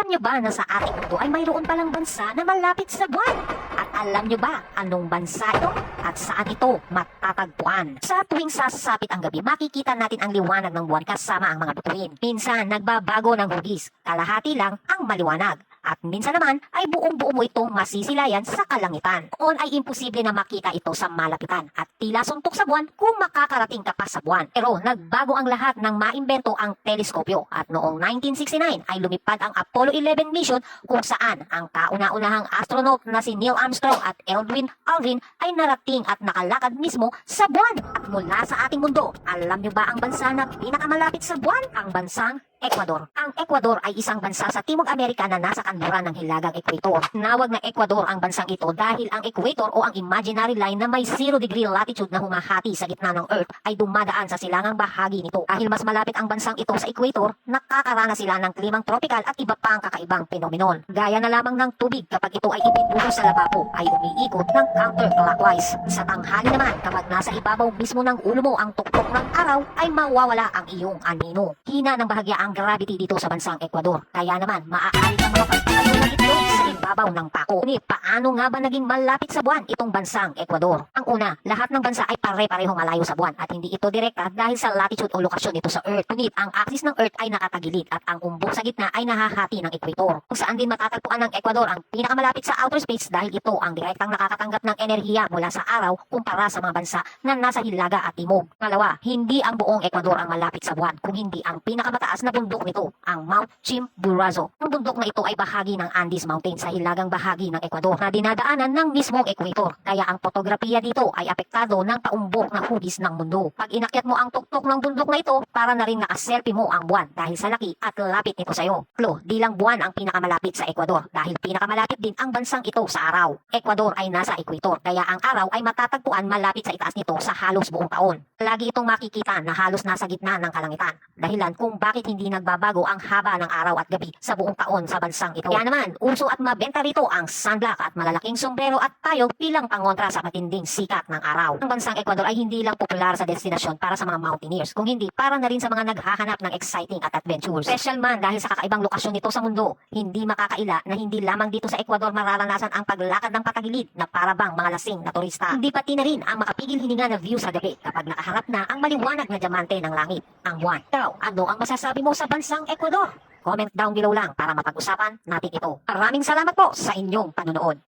Alam nyo ba na sa ating mundo ay mayroon palang bansa na malapit sa buwan? At alam nyo ba anong bansa ito? At saan ito matatagpuan? Sa tuwing sasapit ang gabi, makikita natin ang liwanag ng buwan kasama ang mga bituin. Minsan, nagbabago ng hugis. Kalahati lang ang maliwanag. At minsan naman ay buong buo mo itong masisilayan sa kalangitan. Noon ay imposible na makita ito sa malapitan at tila suntok sa buwan kung makakarating ka pa sa buwan. Pero nagbago ang lahat ng maimbento ang teleskopyo at noong 1969 ay lumipad ang Apollo 11 mission kung saan ang kauna-unahang astronaut na si Neil Armstrong at Aldrin Aldrin ay narating at nakalakad mismo sa buwan. At mula sa ating mundo, alam nyo ba ang bansa na pinakamalapit sa buwan? Ang bansang Ecuador. Ang Ecuador ay isang bansa sa Timog Amerika na nasa kanluran ng hilagang equator. Nawag na Ecuador ang bansang ito dahil ang equator o ang imaginary line na may 0 degree latitude na humahati sa gitna ng Earth ay dumadaan sa silangang bahagi nito. Dahil mas malapit ang bansang ito sa equator, nakakaranas sila ng klimang tropical at iba pang kakaibang phenomenon. Gaya na lamang ng tubig kapag ito ay ipinbuhos sa lababo ay umiikot ng counterclockwise. Sa tanghali naman, kapag nasa ibabaw mismo ng ulo mo ang tuktok ng araw, ay mawawala ang iyong anino. Hina ng bahagya ang gravity dito sa bansang Ecuador. Kaya naman, maaari kang makapagpatayo ng itlog sa ibabaw ng pako. Ngunit paano nga ba naging malapit sa buwan itong bansang Ecuador? Ang una, lahat ng bansa ay pare-parehong malayo sa buwan at hindi ito direkta dahil sa latitude o lokasyon nito sa Earth. Ngunit ang axis ng Earth ay nakatagilid at ang umbok sa gitna ay nahahati ng equator. Kung saan din matatagpuan ng Ecuador ang pinakamalapit sa outer space dahil ito ang direktang nakakatanggap ng enerhiya mula sa araw kumpara sa mga bansa na nasa hilaga at timog. Pangalawa, hindi ang buong Ecuador ang malapit sa buwan kung hindi ang pinakamataas na bundok nito, ang Mount Chimborazo. Ang bundok na ito ay bahagi ng Andes Mountain sa hilagang bahagi ng Ecuador na dinadaanan ng mismong equator. Kaya ang fotografiya dito ay apektado ng paumbok na hugis ng mundo. Pag inakyat mo ang tuktok ng bundok na ito, para na rin nakaselfie mo ang buwan dahil sa laki at lapit nito sa iyo. Klo, di lang buwan ang pinakamalapit sa Ecuador dahil pinakamalapit din ang bansang ito sa araw. Ecuador ay nasa equator kaya ang araw ay matatagpuan malapit sa itaas nito sa halos buong taon. Lagi itong makikita na halos nasa gitna ng kalangitan. Dahilan kung bakit hindi nagbabago ang haba ng araw at gabi sa buong taon sa bansang ito. Kaya naman, uso at mabenta rito ang sunblock at malalaking sombrero at tayo bilang pangontra sa matinding sikat ng araw. Ang bansang Ecuador ay hindi lang popular sa destinasyon para sa mga mountaineers, kung hindi para na rin sa mga naghahanap ng exciting at adventures. Special man dahil sa kakaibang lokasyon nito sa mundo, hindi makakaila na hindi lamang dito sa Ecuador mararanasan ang paglakad ng patagilid na parabang mga lasing na turista. Hindi pati na rin ang makapigil hininga na view sa gabi kapag nakaharap na ang maliwanag na diamante ng langit, ang buwan. Ikaw, ano ang masasabi mo sa bansang Ecuador? Comment down below lang para mapag-usapan natin ito. Maraming salamat po sa inyong panunood.